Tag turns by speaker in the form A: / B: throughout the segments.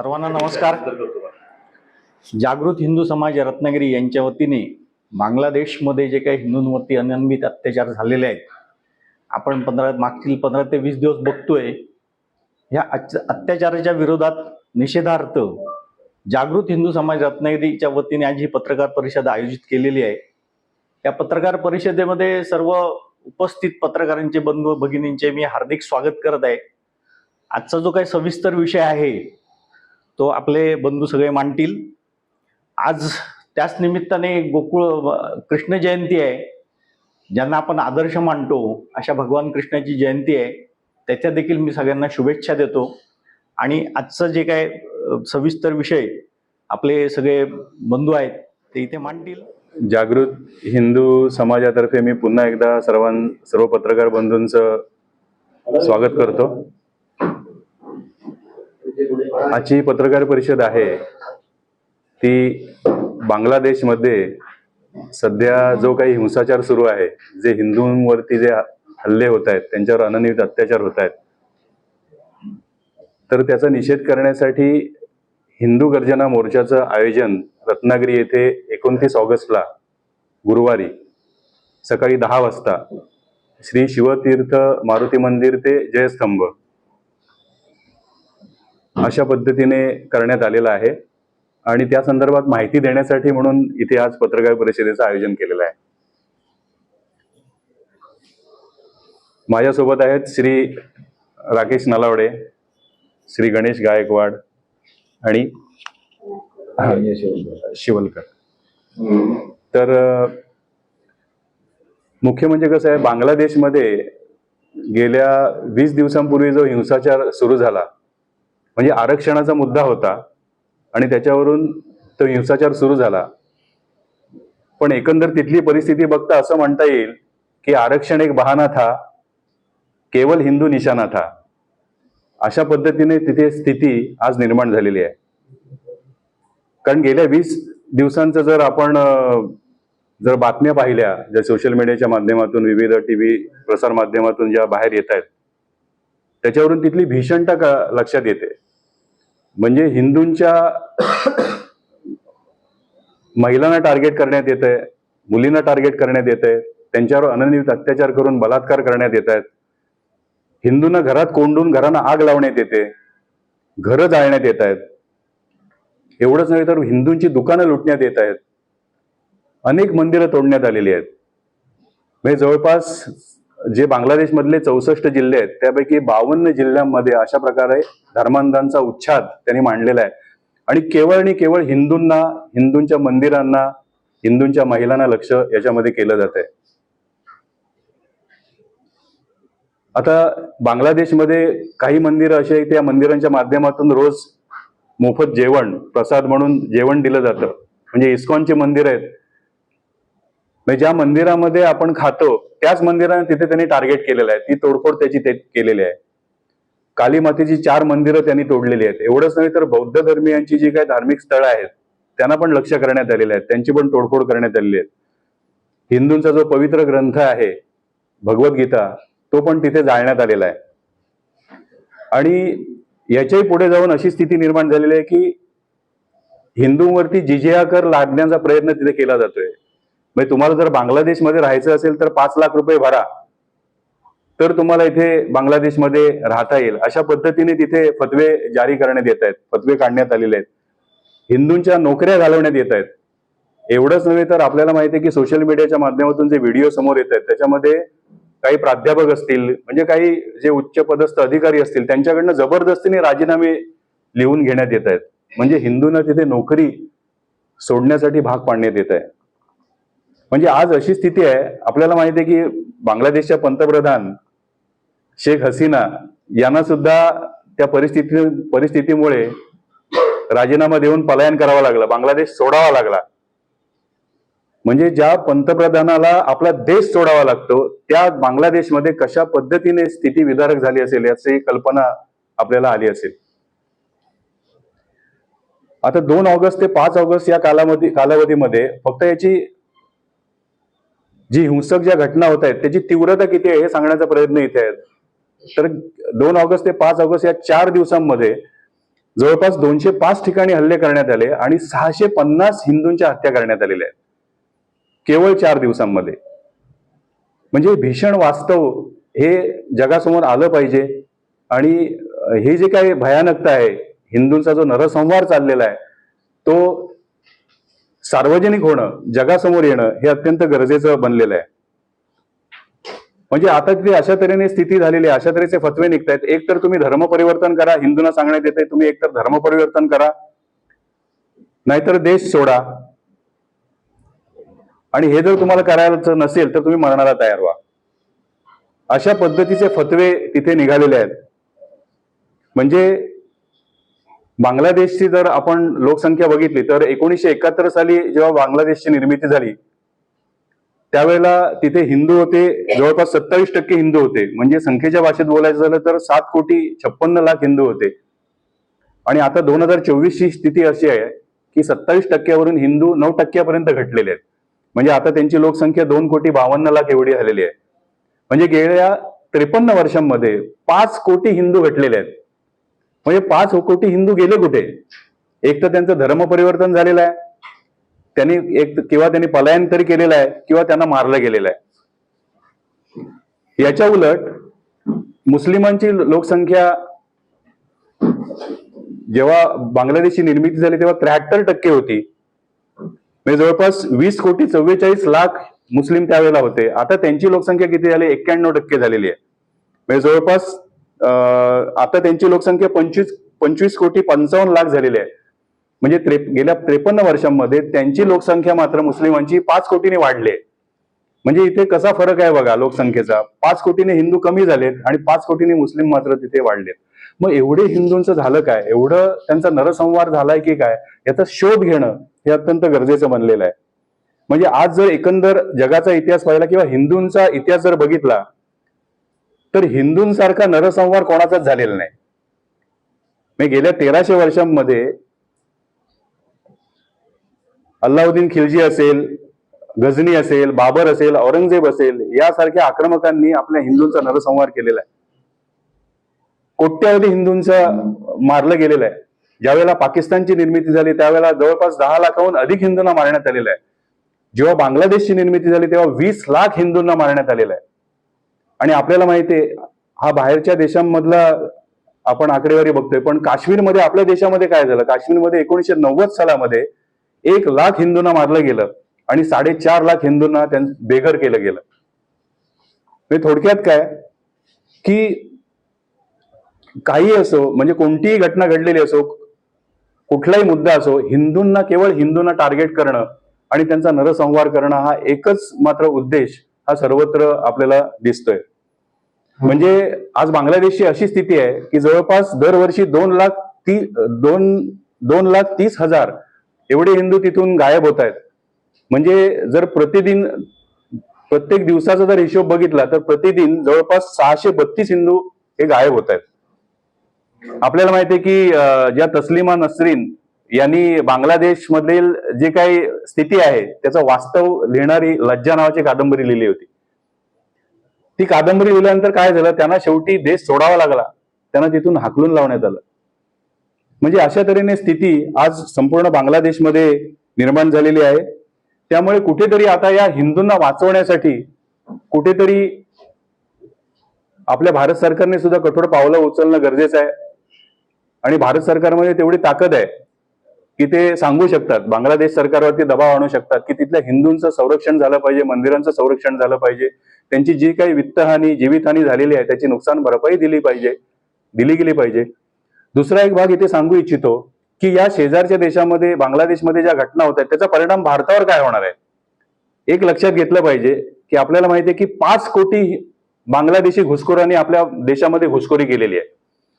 A: सर्वांना नमस्कार. जागृत हिंदू समाज रत्नागिरी यांच्या वतीने बांगलादेशमध्ये जे काही हिंदूंवरती अनियमित अत्याचार झालेले आहेत आपण पंधरा मागील पंधरा ते वीस दिवस बघतोय ह्या अत्याचाराच्या विरोधात निषेधार्थ जागृत हिंदू समाज रत्नागिरीच्या वतीने आज ही पत्रकार परिषद आयोजित केलेली आहे. या पत्रकार परिषदेमध्ये सर्व उपस्थित पत्रकारांचे बंधू भगिनींचे मी हार्दिक स्वागत करत आहे. आजचा जो काही सविस्तर विषय आहे तो आपले बंधू सगळे मांडतील. आज त्याच निमित्ताने गोकुळ कृष्ण जयंती आहे. ज्यांना आपण आदर्श मानतो अशा भगवान कृष्णाची जयंती आहे. त्याच्या देखील मी सगळ्यांना शुभेच्छा देतो. आणि आजचं जे काय सविस्तर विषय आपले सगळे बंधू आहेत ते इथे मांडतील.
B: जागृत हिंदू समाजातर्फे मी पुन्हा एकदा सर्वां सर्व पत्रकार बंधूंचं स्वागत करतो. आजची पत्रकार परिषद आहे. ती बांगलादेशमध्ये सध्या जो काही हिंसाचार सुरू आहे जे हिंदूंवरती जे हल्ले होत आहेत त्यांच्यावर अनन्वित अत्याचार होत आहेत तर त्याचा निषेध करण्यासाठी हिंदू गर्जना मोर्चाचं आयोजन रत्नागिरी येथे एकोणतीस ऑगस्टला गुरुवारी सकाळी दहा वाजता श्री शिवतीर्थ मारुती मंदिर ते जयस्तंभ अशा पद्धतीने करण्यात आलेलं आहे. आणि त्या संदर्भात माहिती देण्यासाठी म्हणून इथे आज पत्रकार परिषदेचं आयोजन केलेलं आहे. माझ्यासोबत आहेत श्री राकेश नलावडे श्री गणेश गायकवाड आणि शिवलकर. तर मुख्य म्हणजे कसं आहे बांगलादेशमध्ये गेल्या वीस दिवसांपूर्वी जो हिंसाचार सुरू झाला म्हणजे आरक्षणाचा मुद्दा होता आणि त्याच्यावरून तो हिंसाचार सुरू झाला. पण एकंदर तिथली परिस्थिती बघता असं म्हणता येईल की आरक्षण एक बहाना था केवळ हिंदू निशाणा था. अशा पद्धतीने तिथे स्थिती आज निर्माण झालेली आहे. कारण गेल्या वीस दिवसांचं जर आपण जर बातम्या पाहिल्या ज्या सोशल मीडियाच्या माध्यमातून विविध टीव्ही प्रसार माध्यमातून ज्या बाहेर येत आहेत त्याच्यावरून तिथली भीषणता का- लक्षात येते? म्हणजे हिंदूंच्या महिलांना टार्गेट करण्यात येत आहे मुलींना टार्गेट करण्यात येत आहे त्यांच्यावर अनन्वित अत्याचार करून बलात्कार करण्यात येत आहेत हिंदूंना घरात कोंडून घरांना आग लावण्यात येते घरं जाळण्यात येत आहेत एवढंच नव्हे तर हिंदूंची दुकानं लुटण्यात येत आहेत अनेक मंदिरं तोडण्यात आलेली आहेत. म्हणजे जवळपास जे बांगलादेशमधले चौसष्ट जिल्हे आहेत त्यापैकी बावन्न जिल्ह्यांमध्ये अशा प्रकारे धर्मांधांचा उच्छाद त्यांनी मांडलेला आहे. आणि केवळ आणि केवळ हिंदूंना हिंदूंच्या मंदिरांना हिंदूंच्या महिलांना लक्ष याच्यामध्ये केलं जात आहे. आता बांगलादेशमध्ये काही मंदिरं असे आहेत त्या मंदिरांच्या माध्यमातून रोज मोफत जेवण प्रसाद म्हणून जेवण दिलं जातं. म्हणजे इस्कॉनचे मंदिर आहेत म्हणजे ज्या मंदिरामध्ये आपण खातो त्याच मंदिराने तिथे त्यांनी टार्गेट केलेलं आहे. ती तोडफोड त्याची ते केलेली आहे. काली मातेची चार मंदिरं त्यांनी तोडलेली आहेत. एवढंच नाही तर बौद्ध धर्मियांची जी काही धार्मिक स्थळं आहेत त्यांना पण लक्ष करण्यात आलेले आहेत त्यांची पण तोडफोड करण्यात आलेली आहे. हिंदूंचा जो पवित्र ग्रंथ आहे भगवद्गीता तो पण तिथे जाळण्यात आलेला आहे. आणि याच्याही पुढे जाऊन अशी स्थिती निर्माण झालेली आहे की हिंदूंवरती जिजिया कर लादण्याचा प्रयत्न तिथे केला जातोय. म्हणजे तुम्हाला जर बांगलादेशमध्ये राहायचं असेल तर पाच लाख रुपये भरा. तर तुम्हाला इथे बांगलादेशमध्ये राहता येईल. अशा पद्धतीने तिथे फतवे जारी करण्यात येत आहेत. फतवे काढण्यात आलेले आहेत. हिंदूंच्या नोकऱ्या घालवण्यात येत आहेत. एवढंच नव्हे तर आपल्याला माहिती आहे की सोशल मीडियाच्या माध्यमातून जे व्हिडिओ समोर येत आहेत त्याच्यामध्ये काही प्राध्यापक असतील म्हणजे काही जे उच्च पदस्थ अधिकारी असतील त्यांच्याकडनं जबरदस्तीने राजीनामे लिहून घेण्यात येत आहेत. म्हणजे हिंदूंना तिथे नोकरी सोडण्यासाठी भाग पाडण्यात येत आहे. म्हणजे आज अशी स्थिती आहे आपल्याला माहिती आहे की बांगलादेशच्या पंतप्रधान शेख हसीना यांना सुद्धा त्या परिस्थिती परिस्थितीमुळे राजीनामा देऊन पलायन करावा लागला बांगलादेश सोडावा लागला. म्हणजे ज्या पंतप्रधानाला आपला देश सोडावा लागतो त्या बांगलादेशमध्ये कशा पद्धतीने स्थिती विदारक झाली असेल याची कल्पना आपल्याला आली असेल. आता दोन ऑगस्ट ते पाच ऑगस्ट या कालावधी कालावधीमध्ये फक्त याची जी हिंसक ज्या घटना होत आहेत त्याची तीव्रता किती आहे हे सांगण्याचा प्रयत्न इथे आहेत. तर दोन ऑगस्ट ते पाच ऑगस्ट या चार दिवसांमध्ये जवळपास दोनशे पाच ठिकाणी हल्ले करण्यात आले आणि सहाशे पन्नास हिंदूंच्या हत्या करण्यात आलेल्या आहेत. केवळ चार दिवसांमध्ये. म्हणजे भीषण वास्तव हे जगासमोर आलं पाहिजे आणि हे जे काही भयानकता आहे हिंदूंचा जो नरसंहार चाललेला आहे तो सार्वजनिक होणं जगासमोर येणं हे अत्यंत गरजेचं बनलेलं आहे. म्हणजे आता तिथे अशा तऱ्हेने स्थिती झालेली आहे अशा तऱ्हेचे फतवे निघतायत. एक तर तुम्ही धर्म परिवर्तन करा हिंदूंना सांगण्यात येते तुम्ही एकतर धर्म परिवर्तन करा. नाहीतर देश सोडा. आणि हे जर तुम्हाला करायचं नसेल तर तुम्ही मरणाला तयार व्हा. अशा पद्धतीचे फतवे तिथे निघालेले आहेत. म्हणजे बांगलादेशची जर आपण लोकसंख्या बघितली तर एकोणीसशे एकाहत्तर साली जेव्हा बांगलादेशची निर्मिती झाली त्यावेळेला तिथे हिंदू होते जवळपास सत्तावीस टक्के हिंदू होते. म्हणजे संख्येच्या भाषेत बोलायचं झालं तर सात कोटी छप्पन्न लाख हिंदू होते. आणि आता दोन हजार चोवीसची स्थिती अशी आहे की सत्तावीस टक्क्यावरून हिंदू नऊ टक्क्यापर्यंत घटलेले आहेत. म्हणजे आता त्यांची लोकसंख्या दोन कोटी बावन्न लाख एवढी झालेली आहे. म्हणजे गेल्या त्रेपन्न वर्षांमध्ये पाच कोटी हिंदू घटलेले आहेत. म्हणजे पाच कोटी हिंदू गेले कुठे? एक तर त्यांचं धर्म परिवर्तन झालेलं आहे. त्यांनी एक किंवा त्यांनी पलायन तरी केलेलं आहे किंवा त्यांना मारलं गेलेलं आहे. याच्या उलट मुस्लिमांची लोकसंख्या जेव्हा बांगलादेशची निर्मिती झाली तेव्हा त्र्याहत्तर टक्के होती. म्हणजे जवळपास वीस कोटी चव्वेचाळीस लाख मुस्लिम त्यावेळेला होते. आता त्यांची लोकसंख्या किती झाली? एक्क्याण्णव टक्के झालेली आहे. म्हणजे जवळपास आता त्यांची लोकसंख्या पंचवीस पंचवीस कोटी पंचावन्न लाख झालेली आहे. म्हणजे त्रे गेल्या त्रेपन्न वर्षांमध्ये त्यांची लोकसंख्या मात्र मुस्लिमांची पाच कोटीने वाढली आहे. म्हणजे इथे कसा फरक आहे बघा लोकसंख्येचा? पाच कोटीने हिंदू कमी झालेत आणि पाच कोटीने मुस्लिम मात्र तिथे वाढलेत. मग एवढे हिंदूंचं झालं काय? एवढं त्यांचा नरसंहार झालाय की काय? याचा शोध घेणं हे अत्यंत गरजेचं बनलेलं आहे. म्हणजे आज जर एकंदर जगाचा इतिहास पाहिला किंवा हिंदूंचा इतिहास जर बघितला तर हिंदूंसारखा नरसंहार कोणाचाच झालेला नाही. मी गेल्या तेराशे वर्षांमध्ये अल्लाउद्दीन खिलजी असेल गझनी असेल बाबर असेल औरंगजेब असेल यासारख्या आक्रमकांनी आपल्या हिंदूंचा नरसंहार केलेला आहे. कोट्यावधी हिंदूंचा मारलं गेलेलं आहे. ज्यावेळेला पाकिस्तानची निर्मिती झाली त्यावेळेला जवळपास दहा लाखाहून अधिक हिंदूंना मारण्यात आलेलं आहे. जेव्हा बांगलादेशची निर्मिती झाली तेव्हा वीस लाख हिंदूंना मारण्यात आलेलं आहे. आणि आपल्याला माहिती आहे हा बाहेरच्या देशांमधला आपण आकडेवारी बघतोय पण काश्मीरमध्ये आपल्या देशामध्ये काय झालं? काश्मीरमध्ये एकोणीशे नव्वद सालामध्ये एक लाख हिंदूंना मारलं गेलं आणि साडेचार लाख हिंदूंना त्यां बेघर केलं गेलं. म्हणजे थोडक्यात काय? की काही असो म्हणजे कोणतीही घटना घडलेली असो कुठलाही मुद्दा असो हिंदूंना केवळ हिंदूंना टार्गेट करणं आणि त्यांचा नरसंहार करणं हा एकच मात्र उद्देश हा सर्वत्र आपल्याला दिसतोय. म्हणजे आज बांगलादेशची अशी स्थिती आहे की जवळपास दरवर्षी दोन लाख ती दोन दोन लाख तीस हजार एवढे हिंदू तिथून गायब होत आहेत. म्हणजे जर प्रतिदिन प्रत्येक दिवसाचा जर हिशोब बघितला तर प्रतिदिन जवळपास सहाशे बत्तीस हिंदू हे गायब होत आहेत. आपल्याला माहिती आहे की ज्या तस्लिमा नसरीन यांनी बांगलादेश मधील जे काही स्थिती आहे त्याचं वास्तव लिहिणारी लज्जा नावाची कादंबरी लिहिली होती. ती कादंबरी लिहिल्यानंतर काय झालं? त्यांना शेवटी देश सोडावा लागला. त्यांना तिथून हाकलून लावण्यात आलं. म्हणजे अशा तऱ्हेने स्थिती आज संपूर्ण बांगलादेशमध्ये निर्माण झालेली आहे. त्यामुळे कुठेतरी आता या हिंदूंना वाचवण्यासाठी कुठेतरी आपल्या भारत सरकारने सुद्धा कठोर पावलं उचलणं गरजेचं आहे. आणि भारत सरकारमध्ये तेवढी ताकद आहे. की ते सांगू शकतात. बांगलादेश सरकारवरती दबाव आणू शकतात की तिथल्या हिंदूंचं संरक्षण झालं पाहिजे मंदिरांचं संरक्षण झालं पाहिजे. त्यांची जी काही वित्तहानी जीवितहानी झालेली आहे त्याची नुकसान भरपाई दिली पाहिजे दिली गेली पाहिजे. दुसरा एक भाग इथे सांगू इच्छितो की या शेजारच्या देशामध्ये बांगलादेशमध्ये ज्या घटना होत आहेत त्याचा परिणाम भारतावर काय होणार आहे? एक लक्षात घेतलं पाहिजे की आपल्याला माहिती आहे की पाच कोटी बांगलादेशी घुसखोरांनी आपल्या देशामध्ये घुसखोरी केलेली आहे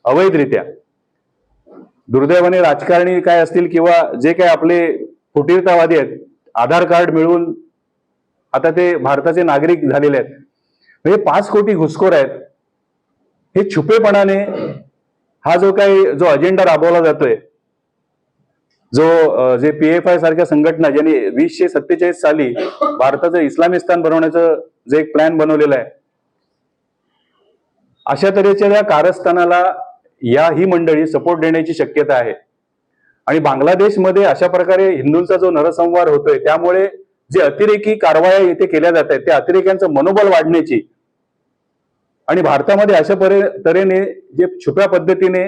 B: अवैधरित्या. दुर्दैवाने राजकारणी काय असतील किंवा जे काय आपले फुटीरतावादी आहेत आधार कार्ड मिळवून आता ते भारताचे नागरिक झालेले आहेत. म्हणजे पाच कोटी घुसखोर आहेत. हे छुपेपणाने हा जो काही जो अजेंडा राबवला जातोय जो जे पी एफ आय सारख्या संघटना ज्यांनी वीसशे सत्तेचाळीस साली भारताचं इस्लामिस्तान बनवण्याचं जे एक प्लॅन बनवलेलं आहे अशा तऱ्हेच्या या कारस्थानाला या ही मंडळी सपोर्ट देण्याची शक्यता आहे. आणि बांगलादेशमध्ये अशा प्रकारे हिंदूंचा जो नरसंहार होतोय त्यामुळे जे अतिरेकी कारवाया इथे केल्या जात आहेत त्या अतिरेक्यांचं मनोबल वाढण्याची आणि भारतामध्ये अशा परे तऱ्हेने जे छुप्या पद्धतीने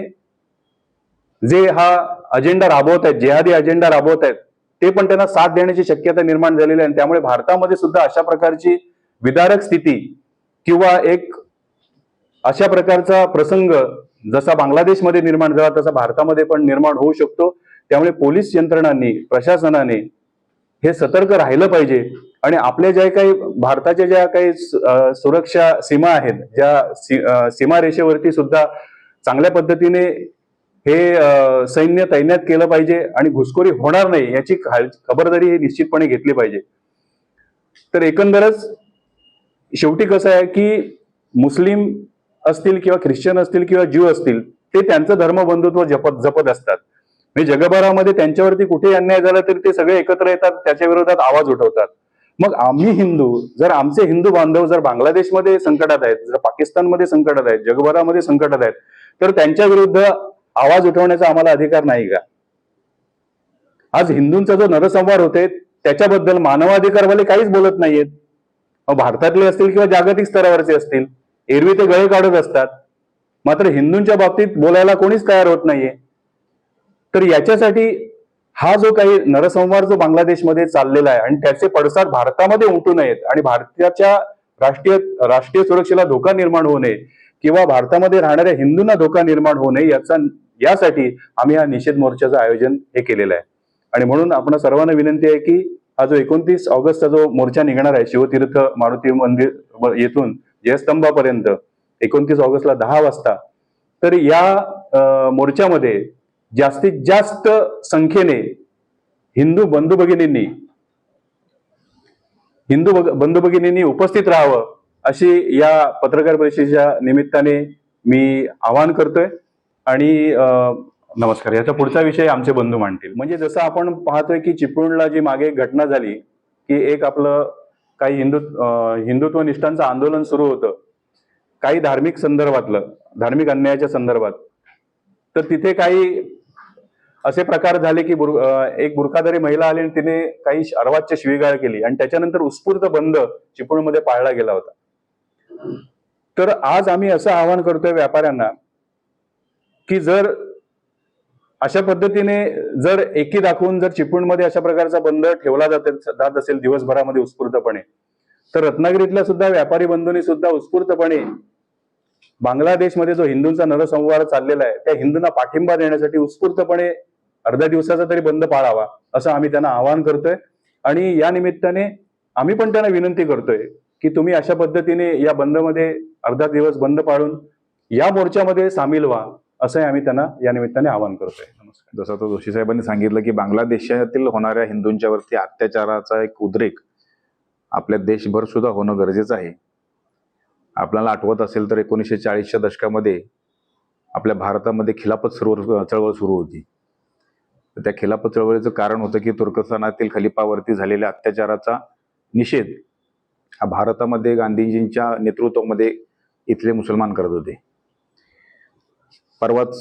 B: जे हा अजेंडा राबवत आहेत जेहादी अजेंडा राबवत आहेत ते पण त्यांना साथ देण्याची शक्यता निर्माण झालेली आहे. आणि त्यामुळे भारतामध्ये सुद्धा अशा प्रकारची विदारक स्थिती किंवा एक अशा प्रकारचा प्रसंग जसा बांगलादेशमध्ये निर्माण झाला तसा भारतामध्ये पण निर्माण होऊ शकतो. त्यामुळे पोलीस यंत्रणांनी प्रशासनाने हे सतर्क राहिलं पाहिजे. आणि आपल्या ज्या काही भारताच्या ज्या काही सुरक्षा सीमा आहेत ज्या सी- सीमारेषेवरती सुद्धा चांगल्या पद्धतीने हे सैन्य तैनात केलं पाहिजे आणि घुसखोरी होणार नाही याची खबरदारी ही निश्चितपणे घेतली पाहिजे. तर एकंदरच शेवटी कसं आहे की मुस्लिम असतील किंवा ख्रिश्चन असतील किंवा ज्यू असतील ते त्यांचं धर्मबंधुत्व जपत जपत असतात. म्हणजे जगभरामध्ये त्यांच्यावरती कुठे अन्याय झाला तरी ते सगळे एकत्र येतात त्याच्या विरोधात आवाज उठवतात. मग आम्ही हिंदू जर आमचे हिंदू बांधव जर बांगलादेशमध्ये संकटात आहेत जर पाकिस्तानमध्ये संकटात आहेत जगभरामध्ये संकटात आहेत तर त्यांच्या विरुद्ध आवाज उठवण्याचा आम्हाला अधिकार नाही का? आज हिंदूंचा जो नरसंहार होते त्याच्याबद्दल मानवाधिकारवाले काहीच बोलत नाहीयेत. भारतातले असतील किंवा जागतिक स्तरावरचे असतील एरवी ते गळे काढत असतात. मात्र हिंदूंच्या बाबतीत बोलायला कोणीच तयार होत नाहीये. तर याच्यासाठी हा जो काही नरसंहार जो बांगलादेशमध्ये चाललेला आहे आणि त्याचे पडसाद भारतामध्ये उमटू नयेत आणि भारताच्या राष्ट्रीय राष्ट्रीय सुरक्षेला धोका निर्माण होऊ नये किंवा भारतामध्ये राहणाऱ्या हिंदूंना धोका निर्माण होऊ नये याचा यासाठी आम्ही हा निषेध मोर्चाचं आयोजन हे केलेलं आहे. आणि म्हणून आपण सर्वांना विनंती आहे की हा जो एकोणतीस ऑगस्टचा जो मोर्चा निघणार आहे शिवतीर्थ मारुती मंदिर येथून जयस्तंभापर्यंत एकोणतीस ऑगस्टला दहा वाजता. तर या मोर्चामध्ये जास्तीत जास्त संख्येने हिंदू बंधू भगिनींनी हिंदू बंधू भगिनींनी उपस्थित राहावं अशी या पत्रकार परिषदेच्या निमित्ताने मी आवाहन करतोय. आणि नमस्कार याचा पुढचा विषय आमचे बंधू मांडतील. म्हणजे जसं आपण पाहतोय की चिपळूणला जी मागे घटना झाली की एक आपलं काही हिंदू हिंदुत्व निष्ठांचं आंदोलन सुरू होतं. काही धार्मिक संदर्भातलं धार्मिक अन्यायाच्या संदर्भात. तर तिथे काही असे प्रकार झाले की बुर- एक बुरखाधारी महिला आली आणि तिने काही अर्वाच्य शिवीगाळ केली आणि त्याच्यानंतर उत्स्फूर्त बंद चिपळूणमध्ये पाळला गेला होता. तर आज आम्ही असं आवाहन करतोय व्यापाऱ्यांना की जर अशा पद्धतीने जर एकी दाखवून जर चिपळूणमध्ये अशा प्रकारचा बंद ठेवला जात जात असेल दिवसभरामध्ये उत्स्फूर्तपणे तर रत्नागिरीतल्या सुद्धा व्यापारी बंधूंनी सुद्धा उत्स्फूर्तपणे बांगलादेशमध्ये जो हिंदूंचा नरसंहार चाललेला आहे त्या हिंदूंना पाठिंबा देण्यासाठी उत्स्फूर्तपणे अर्ध्या दिवसाचा तरी बंद पाळावा असं आम्ही त्यांना आवाहन करतोय. आणि या निमित्ताने आम्ही पण त्यांना विनंती करतोय की तुम्ही अशा पद्धतीने या बंदमध्ये अर्धा दिवस बंद पाळून या मोर्चामध्ये सामील व्हा. असंही आम्ही त्यांना या निमित्ताने आवाहन करतोय. नमस्कार.
C: जसं तो जोशी साहेबांनी सांगितलं की बांगलादेशातील होणाऱ्या हिंदूंच्या वरती अत्याचाराचा एक उद्रेक आपल्या देशभर सुद्धा होणं गरजेचं आहे. आपल्याला आठवत असेल तर एकोणीसशे चाळीसच्या दशकामध्ये आपल्या भारतामध्ये खिलाफत सुरू चळवळ सुरू होती. तर त्या खिलाफत चळवळीचं कारण होतं की तुर्कस्तानातील खलिपावरती झालेल्या अत्याचाराचा निषेध हा भारतामध्ये गांधीजींच्या नेतृत्वामध्ये इथले मुसलमान करत होते. परवाच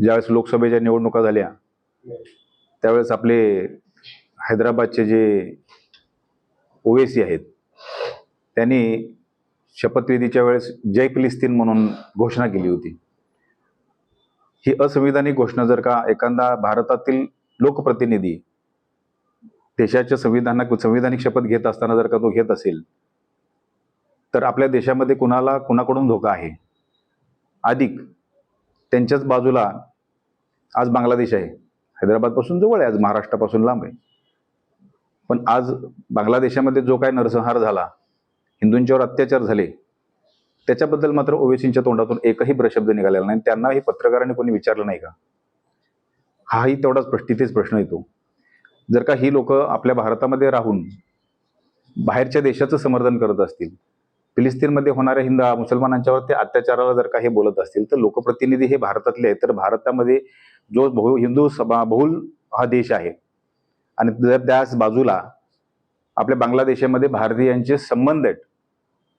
C: ज्यावेळेस लोकसभेच्या निवडणुका झाल्या त्यावेळेस आपले हैदराबादचे जे ओवेसी आहेत त्यांनी शपथविधीच्या वेळेस जय फिलिस्तीन म्हणून घोषणा केली होती. ही असंविधानिक घोषणा जर का एखादा भारतातील लोकप्रतिनिधी देशाच्या संविधानात संविधानिक शपथ घेत असताना जर का तो घेत असेल तर आपल्या देशामध्ये कुणाला कुणाकडून धोका आहे? अधिक त्यांच्याच बाजूला आज बांगलादेश आहे. हैदराबादपासून जवळ आहे आज महाराष्ट्रापासून लांब आहे. पण आज बांगलादेशामध्ये जो काय नरसंहार झाला हिंदूंच्यावर अत्याचार झाले त्याच्याबद्दल मात्र ओवेसींच्या तोंडातून एकही प्रशब्द निघालेला नाही. त्यांनाही पत्रकारांनी कोणी विचारलं नाही का? हाही तेवढाच प्रश्न तिथेच प्रश्न येतो. जर का ही लोक आपल्या भारतामध्ये राहून बाहेरच्या देशाचं समर्थन करत असतील फिलिस्तीनमध्ये होणाऱ्या हिंद मुसलमानांच्यावर ते अत्याचाराला जर का हे बोलत असतील तर लोकप्रतिनिधी हे भारतातले आहेत. तर भारतामध्ये जो बहु हिंदू सभा बहुल हा देश आहे. आणि जर त्याच बाजूला आपल्या बांगलादेशामध्ये भारतीयांचे संबंध आहेत.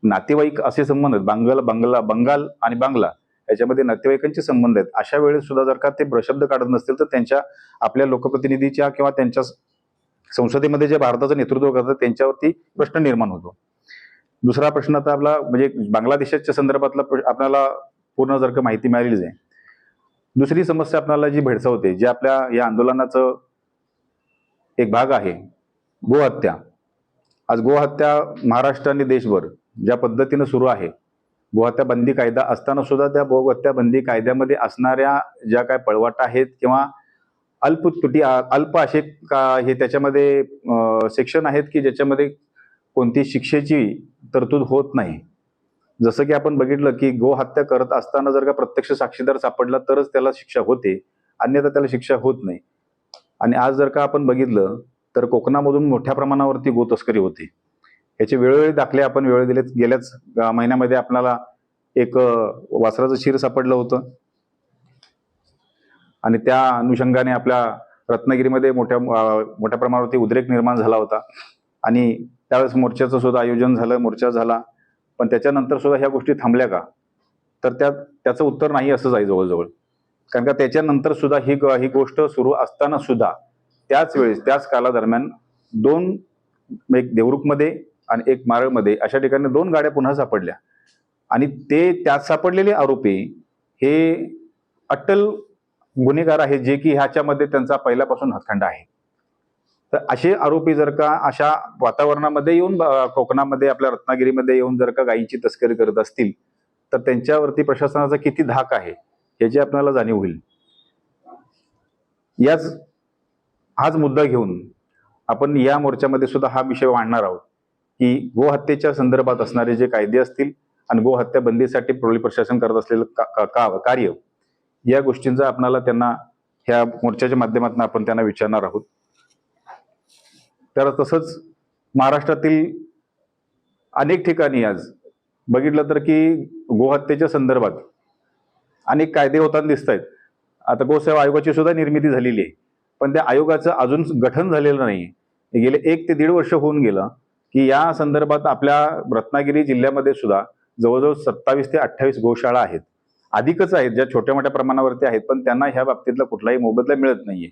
C: नातेवाईक असे संबंध आहेत. बांगला बंगला बंगाल आणि बांगला याच्यामध्ये नातेवाईकांचे संबंध आहेत. अशा वेळेस सुद्धा जर का ते प्रशब्द काढत नसतील तर त्यांच्या आपल्या लोकप्रतिनिधीच्या किंवा त्यांच्या संसदेमध्ये जे भारताचं नेतृत्व करतात त्यांच्यावरती प्रश्न निर्माण होतो. दुसरा प्रश्न आता आपला म्हणजे बांगलादेशाच्या संदर्भातला प्र- आपल्याला पूर्ण जर का माहिती मिळालीच आहे. दुसरी समस्या आपल्याला जी भेडसावते जे आपल्या या आंदोलनाचं एक भाग आहे गोहत्या आज गोहत्या महाराष्ट्र आणि देशभर ज्या पद्धतीनं सुरू आहे गोहत्या बंदी कायदा असताना सुद्धा त्या गोहत्या बंदी कायद्यामध्ये असणाऱ्या ज्या काय पळवाटा आहेत किंवा अल्प तुटी अल्प असे का हे त्याच्यामध्ये सेक्शन आहेत की ज्याच्यामध्ये कोणती शिक्षेची तरतूद होत नाही. जसं की आपण बघितलं की गोहत्या करत असताना जर का प्रत्यक्ष साक्षीदार सापडला तरच त्याला शिक्षा होते अन्यथा त्याला शिक्षा होत नाही. आणि आज जर का आपण बघितलं तर कोकणामधून मोठ्या प्रमाणावरती गो तस्करी होते. याचे वेळोवेळी दाखले आपण वेळ दिले गेल्याच महिन्यामध्ये आपल्याला एक वासराचं शिर सापडलं होतं. आणि त्या अनुषंगाने आपल्या रत्नागिरीमध्ये मोठ्या मोठ्या प्रमाणावरती उद्रेक निर्माण झाला होता. आणि त्यावेळेस मोर्चाचं सुद्धा आयोजन झालं मोर्चा झाला. पण त्याच्यानंतर सुद्धा ह्या गोष्टी थांबल्या का? तर त्या त्याचं उत्तर नाही असंच आहे जवळजवळ. कारण का त्याच्यानंतर सुद्धा ही ग- ही गोष्ट सुरू असताना सुद्धा त्याच वेळेस त्याच कालादरम्यान दोन एक देवरुखमध्ये आणि एक मारळमध्ये अशा ठिकाणी दोन गाड्या पुन्हा सापडल्या. आणि ते त्यात सापडलेले आरोपी हे अट्टल गुन्हेगार आहेत जे की ह्याच्यामध्ये त्यांचा पहिल्यापासून हातखंडा आहे. तर असे आरोपी जर का अशा वातावरणामध्ये येऊन कोकणामध्ये आपल्या रत्नागिरीमध्ये येऊन जर का गायीची तस्करी करत असतील तर त्यांच्यावरती प्रशासनाचा किती धाक आहे याची आपल्याला जाणीव होईल. याच हाच मुद्दा घेऊन आपण या मोर्चामध्ये सुद्धा हा विषय मांडणार आहोत की गोहत्येच्या संदर्भात असणारे जे कायदे असतील आणि गोहत्या बंदीसाठी पोलीस प्रशासन करत असलेलं का- का- का- कार्य या गोष्टींचा आपणाला त्यांना ह्या मोर्चाच्या माध्यमातून आपण त्यांना विचारणार आहोत. तर तसंच महाराष्ट्रातील अनेक ठिकाणी आज बघितलं तर की गोहत्येच्या संदर्भात अनेक कायदे होताना दिसत आहेत आता गोसेवा आयोगाची सुद्धा निर्मिती झालेली आहे. पण त्या आयोगाचं अजून गठन झालेलं नाही गेले एक ते दीड वर्ष होऊन गेलं की या संदर्भात आपल्या रत्नागिरी जिल्ह्यामध्ये सुद्धा जवळजवळ सत्तावीस ते अठ्ठावीस गोशाळा आहेत. अधिकच आहेत ज्या छोट्या मोठ्या प्रमाणावरती आहेत पण त्यांना ह्या बाबतीतला कुठलाही मोबदला मिळत नाहीये.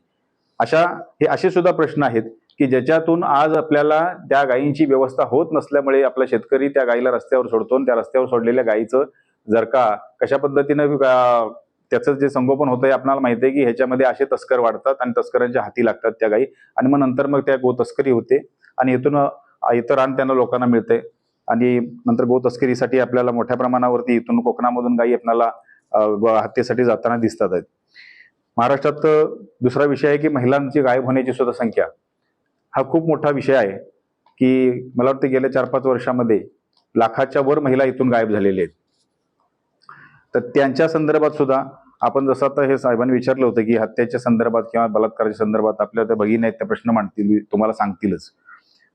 C: अशा हे असे सुद्धा प्रश्न आहेत की ज्याच्यातून आज आपल्याला त्या गायींची व्यवस्था होत नसल्यामुळे आपला शेतकरी त्या गायीला रस्त्यावर सोडतो आणि त्या रस्त्यावर सोडलेल्या गायीचं जर का कशा पद्धतीनं त्याचं जे संगोपन होतंय आपल्याला माहिती आहे की ह्याच्यामध्ये असे तस्कर वाढतात आणि तस्करांच्या हाती लागतात त्या गायी आणि मग नंतर मग त्या गो तस्करी होते आणि इथून इतर रान त्यांना लोकांना मिळते आणि नंतर गो तस्करीसाठी आपल्याला मोठ्या प्रमाणावरती इथून कोकणामधून गायी आपल्याला हत्येसाठी जाताना दिसतात आहेत. महाराष्ट्रात दुसरा विषय आहे की महिलांची गायब होण्याची सुद्धा संख्या. हा खूप मोठा विषय आहे की मला वाटतं गेल्या चार पाच वर्षामध्ये लाखाच्या वर महिला इथून गायब झालेल्या आहेत. तर त्यांच्या संदर्भात सुद्धा आपण जसं आता हे साहेबांनी विचारलं होतं की हत्याच्या संदर्भात किंवा बलात्काराच्या संदर्भात आपल्या त्या भगिनी आहेत त्या प्रश्न मांडतील तुम्हाला सांगतीलच.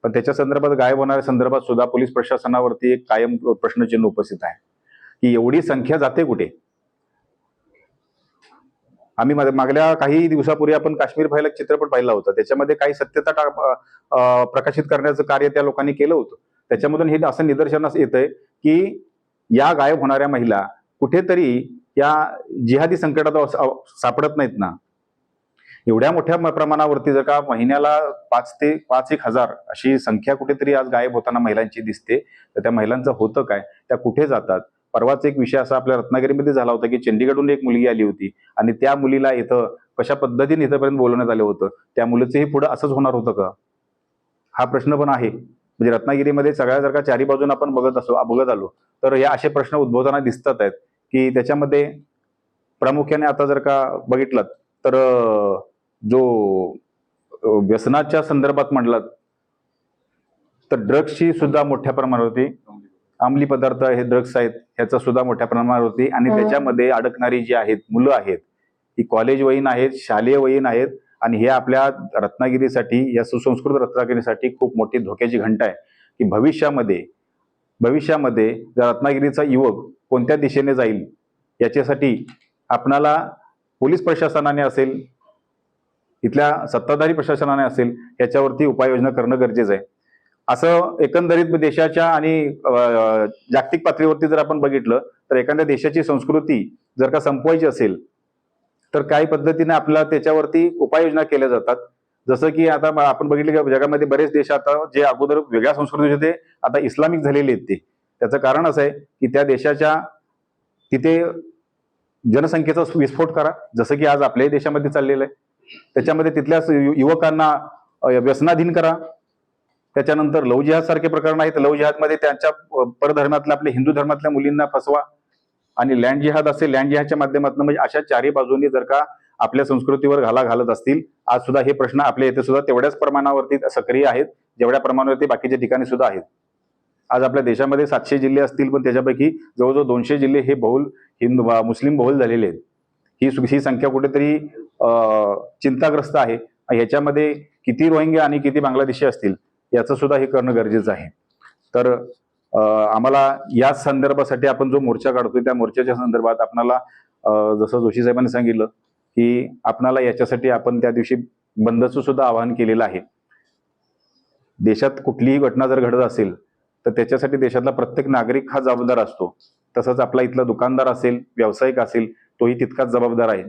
C: पण त्याच्या संदर्भात गायब होणाऱ्या संदर्भात सुद्धा पोलीस प्रशासनावरती एक कायम प्रश्नचिन्ह उपस्थित आहे की एवढी संख्या जाते कुठे? आम्ही मागल्या काही दिवसापूर्वी आपण काश्मीर फाईल एक चित्रपट पाहिला होता. त्याच्यामध्ये काही सत्यता प्रकाशित करण्याचं कार्य त्या लोकांनी केलं होतं. त्याच्यामधून हे असं निदर्शनास येतंय की या गायब होणाऱ्या महिला कुठेतरी या जिहादी संकटात सापडत नाहीत ना. एवढ्या मोठ्या प्रमाणावरती जर का महिन्याला पाच ते पाच एक हजार अशी संख्या कुठेतरी आज गायब होताना महिलांची दिसते तर त्या महिलांचं होतं काय? त्या कुठे जातात? परवाच एक विषय असा आपल्या रत्नागिरीमध्ये झाला होता की चंडीगडहून एक मुलगी आली होती आणि त्या मुलीला इथं कशा पद्धतीने इथंपर्यंत बोलवण्यात आलं होतं? त्या मुलीचंही पुढं असंच होणार होतं का? हा प्रश्न पण आहे. म्हणजे रत्नागिरीमध्ये सगळ्या जर का चारी बाजून आपण बघत असो बघत आलो तर हे असे प्रश्न उद्भवताना दिसतात आहेत की त्याच्यामध्ये प्रामुख्याने आता जर का बघितलं तर जो व्यसनाच्या संदर्भात म्हटलात तर ड्रग्सची सुद्धा मोठ्या प्रमाणावरती अंमली पदार्थ हे ड्रग्स आहेत ह्याचा सुद्धा मोठ्या प्रमाणावरती आणि त्याच्यामध्ये अडकणारी जी आहेत मुलं आहेत ही कॉलेज वयीन आहेत शालेय वयीन आहेत. आणि हे आपल्या रत्नागिरीसाठी या सुसंस्कृत रत्नागिरीसाठी खूप मोठी धोक्याची घंटा आहे. की भविष्यामध्ये भविष्यामध्ये जर रत्नागिरीचा युवक कोणत्या दिशेने जाईल याच्यासाठी आपणाला पोलीस प्रशासनाने असेल इथल्या सत्ताधारी प्रशासनाने असेल याच्यावरती उपाययोजना करणं गरजेचं आहे. असं एकंदरीत देशाच्या आणि जागतिक पातळीवरती जर आपण बघितलं तर एखाद्या देशाची संस्कृती जर का संपवायची असेल तर काही पद्धतीने आपल्याला त्याच्यावरती उपाययोजना केल्या जातात. जसं की आता आपण बघितलं की जगामध्ये बरेच देश आता जे अगोदर वेगळ्या संस्कृती होते आता इस्लामिक झालेले आहेत ते. त्याचं कारण असं आहे की त्या देशाच्या तिथे जनसंख्येचा विस्फोट करा जसं की आज आपल्याही देशामध्ये चाललेलं आहे. त्याच्यामध्ये तिथल्या युवकांना व्यसनाधीन करा त्याच्यानंतर लव जिहाद सारखे प्रकरण आहेत. लव जिहादमध्ये त्यांच्या परधर्मातल्या आपल्या हिंदू धर्मातल्या मुलींना फसवा. आणि लँड जिहाद असेल लँड जिहादच्या माध्यमातून म्हणजे अशा चारही बाजूंनी जर का आपल्या संस्कृतीवर घाला घालत असतील आज सुद्धा हे प्रश्न आपल्या इथे सुद्धा तेवढ्याच प्रमाणावरती सक्रिय आहेत. जेवढ्या प्रमाणावरती बाकीच्या ठिकाणी सुद्धा आहेत. आज आपल्या देशामध्ये सातशे जिल्हे असतील पण त्याच्यापैकी जवळजवळ दोनशे जिल्हे हे बहुल हिंदू मुस्लिम बहुल झालेले आहेत. ही ही संख्या कुठेतरी अं, चिंताग्रस्त आहे. ह्याच्यामध्ये किती रोहिंग्या आणि किती बांगलादेशी असतील? याचं सुद्धा हे करणं गरजेचं आहे. तर आम्हाला या संदर्भासाठी आपण जो मोर्चा काढतोय त्या मोर्चाच्या संदर्भात आपणाला जसं जोशी साहेबांनी सांगितलं की आपणाला याच्यासाठी आपण त्या दिवशी बंदचं सुद्धा आवाहन केलेलं आहे. देशात कुठलीही घटना जर घडत असेल तर त्याच्यासाठी देशातला प्रत्येक नागरिक हा जबाबदार असतो. तसंच आपला इथला दुकानदार असेल व्यावसायिक असेल तोही तितकाच जबाबदार आहे.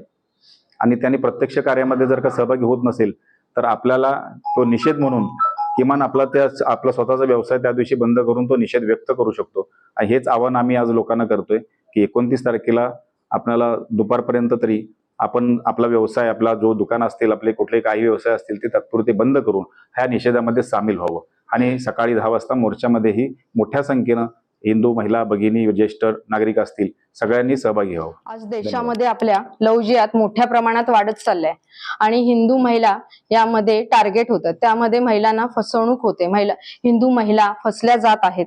C: आणि त्याने प्रत्यक्ष कार्यामध्ये जर का सहभागी होत नसेल तर आपल्याला तो निषेध म्हणून किमान आपला त्या आपला स्वतःचा व्यवसाय त्या दिवशी बंद करून तो निषेध व्यक्त करू शकतो. आणि हेच आव्हान आम्ही आज लोकांना करतोय की एकोणतीस तारखेला आपल्याला दुपारपर्यंत तरी आपण आपला व्यवसाय आपला जो दुकान असतील आपले कुठले काही व्यवसाय असतील ते तात्पुरते बंद करून ह्या निषेधामध्ये सामील व्हावं. आणि सकाळी दहा वाजता मोर्चामध्येही मोठ्या संख्येनं हिंदू महिला भगिनी ज्येष्ठ नागरिक असतील सगळ्यांनी सहभागी व्हावं.
D: आज देशामध्ये आपल्या लवजियात मोठ्या प्रमाणात वाढत चाललंय. आणि हिंदू महिला यामध्ये टार्गेट होतं. त्यामध्ये महिलांना फसवणूक होते. महिला हिंदू महिला फसल्या जात आहेत.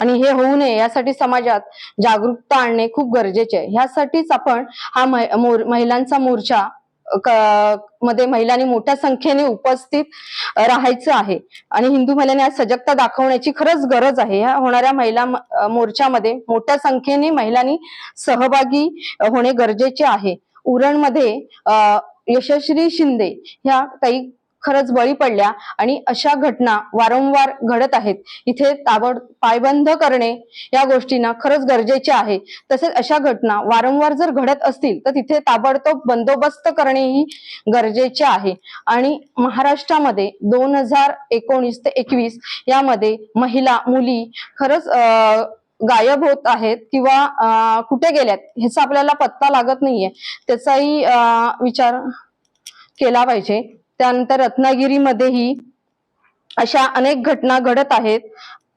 D: आणि हे होऊ नये यासाठी समाजात जागरूकता आणणे खूप गरजेचे आहे. ह्यासाठीच आपण हा महिलांचा मोर्चा मध्ये महिलांनी मोठ्या संख्येने उपस्थित राहायचं आहे. आणि हिंदू महिलांनी आज सजगता दाखवण्याची खरंच गरज आहे. ह्या होणाऱ्या महिला मोर्चामध्ये मोठ्या संख्येने महिलांनी सहभागी होणे गरजेचे आहे. उरणमध्ये यशस्वी शिंदे ह्या ताई खरंच बळी पडल्या आणि अशा घटना वारंवार घडत आहेत. इथे ताबड पायबंद करणे या गोष्टींना खरंच गरजेचे आहे. तसेच अशा घटना वारंवार जर घडत असतील तर तिथे ताबडतोब बंदोबस्त करणेही गरजेचे आहे. आणि महाराष्ट्रामध्ये दोन हजार एकोणीस ते एकवीस यामध्ये महिला मुली खरंच गायब होत आहेत किंवा कुठे गेल्यात ह्याचा आपल्याला पत्ता लागत नाहीये. त्याचाही विचार केला पाहिजे. त्यानंतर रत्नागिरीमध्येही अशा अनेक घटना घडत आहेत.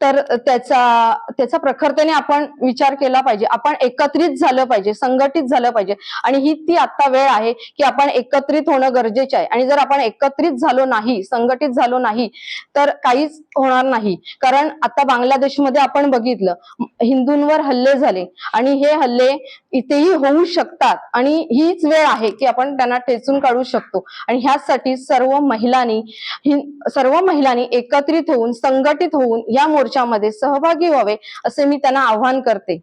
D: तर त्याचा त्याचा प्रखरतेने आपण विचार केला पाहिजे. आपण एकत्रित झालं पाहिजे संघटित झालं पाहिजे. आणि ही ती आता वेळ आहे की आपण एकत्रित होणं गरजेचे आहे. आणि जर आपण एकत्रित झालो नाही संघटित झालो नाही तर काहीच होणार नाही. कारण आता बांगलादेशमध्ये आपण बघितलं हिंदूंवर हल्ले झाले. आणि हे हल्ले इथेही होऊ शकतात. आणि हीच वेळ आहे की आपण त्यांना टेचून काढू शकतो. आणि ह्यासाठी सर्व महिलांनी सर्व महिलांनी एकत्रित होऊन संघटित होऊन या मोर्चामध्ये सहभागी व्हावे असे मी त्यांना आव्हान करते.